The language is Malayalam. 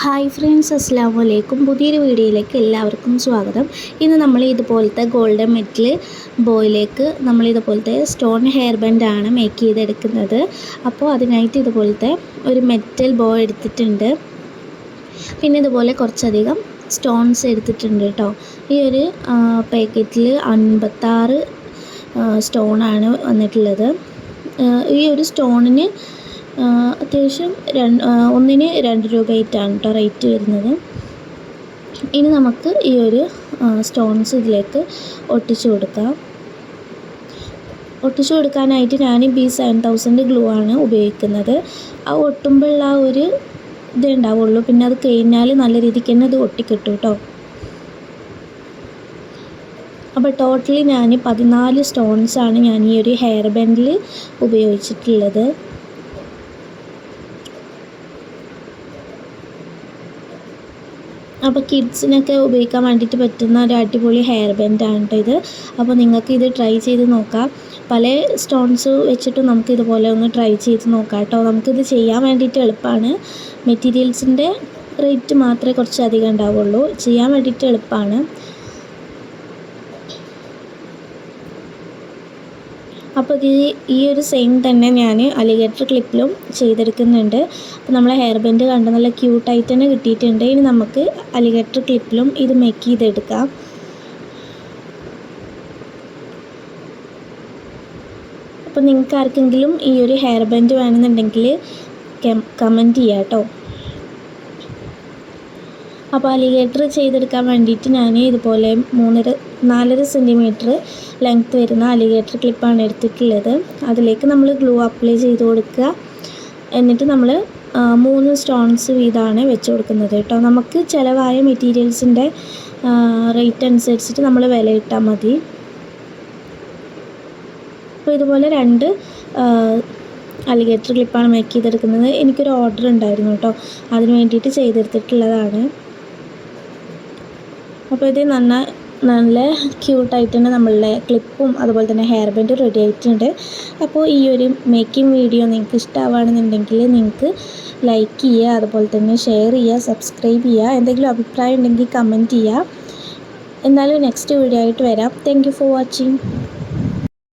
ഹായ് ഫ്രണ്ട്സ് അസ്സാം വലൈക്കും പുതിയൊരു വീഡിയോയിലേക്ക് എല്ലാവർക്കും സ്വാഗതം. ഇന്ന് നമ്മൾ ഇതുപോലത്തെ ഗോൾഡൻ മെറ്റൽ ബോയിലേക്ക് നമ്മൾ ഇതുപോലത്തെ സ്റ്റോൺ ഹെയർ ബാൻഡാണ് മേക്ക് ചെയ്തെടുക്കുന്നത്. അപ്പോൾ അതിനായിട്ട് ഇതുപോലത്തെ ഒരു മെറ്റൽ ബോ എടുത്തിട്ടുണ്ട്. പിന്നെ ഇതുപോലെ കുറച്ചധികം സ്റ്റോൺസ് എടുത്തിട്ടുണ്ട് കേട്ടോ ഈ ഒരു പാക്കറ്റിൽ അൻപത്താറ് സ്റ്റോണാണ് വന്നിട്ടുള്ളത്. ഈ ഒരു സ്റ്റോണിന് അത്യാവശ്യം ഒന്നിന് രണ്ട് രൂപയായിട്ടാണ് കേട്ടോ റേറ്റ് വരുന്നത്. ഇനി നമുക്ക് ഈ ഒരു സ്റ്റോൺസ് ഇതിലേക്ക് ഒട്ടിച്ചു കൊടുക്കാം. ഒട്ടിച്ചു കൊടുക്കാനായിട്ട് ഞാൻ ബി സെവൻ തൗസൻഡ് ഗ്ലൂ ആണ് ഉപയോഗിക്കുന്നത്. ആ ഒട്ടുമ്പോഴുള്ള ആ ഒരു ഇതേ ഉണ്ടാവുള്ളൂ. പിന്നെ അത് കഴിഞ്ഞാൽ നല്ല രീതിക്ക് തന്നെ അത് ഒട്ടിക്കിട്ടും കേട്ടോ അപ്പോൾ ടോട്ടലി ഞാൻ പതിനാല് സ്റ്റോൺസാണ് ഞാൻ ഈ ഒരു ഹെയർ ബാൻഡിൽ ഉപയോഗിച്ചിട്ടുള്ളത്. അപ്പോൾ കിഡ്സിനൊക്കെ ഉപയോഗിക്കാൻ വേണ്ടിയിട്ട് പറ്റുന്ന ഒരു അടിപൊളി ഹെയർ ബാൻഡാണ് കേട്ടോ ഇത്. അപ്പോൾ നിങ്ങൾക്ക് ഇത് ട്രൈ ചെയ്ത് നോക്കാം. പല സ്റ്റോൺസ് വെച്ചിട്ട് നമുക്ക് ഇതുപോലെ ഒന്ന് ട്രൈ ചെയ്ത് നോക്കാം കേട്ടോ നമുക്കിത് ചെയ്യാൻ വേണ്ടിയിട്ട് എളുപ്പമാണ്. മെറ്റീരിയൽസിന്റെ റേറ്റ് മാത്രമേ കുറച്ച് അധികം ഉണ്ടാവുള്ളൂ. ചെയ്യാൻ വേണ്ടിയിട്ട് എളുപ്പമാണ്. അപ്പോൾ ഈ ഈ ഒരു സെയിം തന്നെ ഞാൻ അലിഗേറ്റർ ക്ലിപ്പിലും ചെയ്തെടുക്കുന്നുണ്ട്. അപ്പോൾ നമ്മളെ ഹെയർ ബെൻഡ് കണ്ട് നല്ല ക്യൂട്ടായിട്ട് തന്നെ കിട്ടിയിട്ടുണ്ട്. ഇനി നമുക്ക് അലിഗേറ്റർ ക്ലിപ്പിലും ഇത് മേക്ക് ചെയ്തെടുക്കാം. അപ്പോൾ നിങ്ങൾക്ക് ആർക്കെങ്കിലും ഈ ഒരു ഹെയർ ബാൻഡ് വേണമെന്നുണ്ടെങ്കിൽ കമന്റ് ചെയ്യാം കേട്ടോ അപ്പോൾ അലിഗേറ്റർ ചെയ്തെടുക്കാൻ വേണ്ടിയിട്ട് ഞാൻ ഇതുപോലെ മൂന്നര നാലര സെന്റിമീറ്റർ ലെങ്ത്ത് വരുന്ന അലിഗേറ്റർ ക്ലിപ്പാണ് എടുത്തിട്ടുള്ളത്. അതിലേക്ക് നമ്മൾ ഗ്ലൂ അപ്ലൈ ചെയ്ത് കൊടുക്കുക. എന്നിട്ട് നമ്മൾ മൂന്ന് സ്റ്റോൺസ് വീതമാണ് വെച്ച് കൊടുക്കുന്നത് കേട്ടോ. നമുക്ക് ചിലവായ മെറ്റീരിയൽസിന്റെ റേറ്റ് അനുസരിച്ചിട്ട് നമ്മൾ വില ഇട്ടാൽ മതി. അപ്പോൾ ഇതുപോലെ രണ്ട് അലിഗേറ്റർ ക്ലിപ്പാണ് മേക്ക് ചെയ്തെടുക്കുന്നത്. എനിക്കൊരു ഓർഡർ ഉണ്ടായിരുന്നു കേട്ടോ. അതിന് വേണ്ടിയിട്ട് ചെയ്തെടുത്തിട്ടുള്ളതാണ്. അപ്പോൾ ഇത് നന്ന നല്ല ക്യൂട്ടായിട്ട് തന്നെ നമ്മളുടെ ക്ലിപ്പും അതുപോലെ തന്നെ ഹെയർ ബാൻഡും റെഡി ആയിട്ടുണ്ട്. അപ്പോൾ ഈ ഒരു മേക്കിംഗ് വീഡിയോ നിങ്ങൾക്ക് ഇഷ്ടമാവുകയാണെന്നുണ്ടെങ്കിൽ നിങ്ങൾക്ക് ലൈക്ക് ചെയ്യുക അതുപോലെ തന്നെ ഷെയർ ചെയ്യുക സബ്സ്ക്രൈബ് ചെയ്യുക എന്തെങ്കിലും അഭിപ്രായം ഉണ്ടെങ്കിൽ കമന്റ് ചെയ്യുക. എന്നാലും നെക്സ്റ്റ് വീഡിയോ ആയിട്ട് വരാം. Thank for watching